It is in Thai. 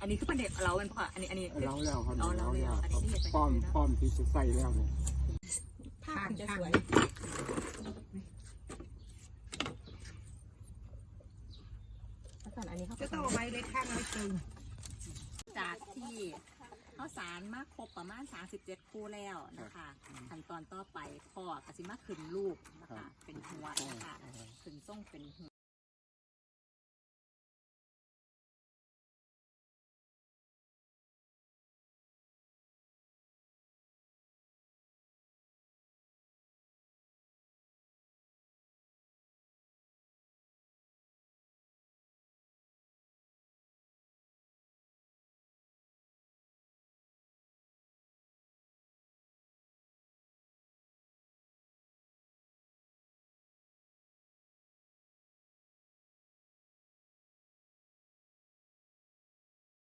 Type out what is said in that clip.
อันนี้คือประเด็นเรากันป่ะอันนี้อันนี้เราแล้วครับเอเราแล้วอันนี้ที่เห็นไปป้อมป้อมที่ใส่แล้วเนี่ยภาพจะสวยแล้วก่อนอันนี้เขาจะต้องเอาไว้เล็กข้างไว้ตึงจากที่ข้าวสารมาครบประมาณ 37 คู่แล้วนะคะขั้นตอนต่อไปพ่อกสิมาขึ้นรูปนะคะ เป็นหัวนะคะขึ้นส่งเป็นหัว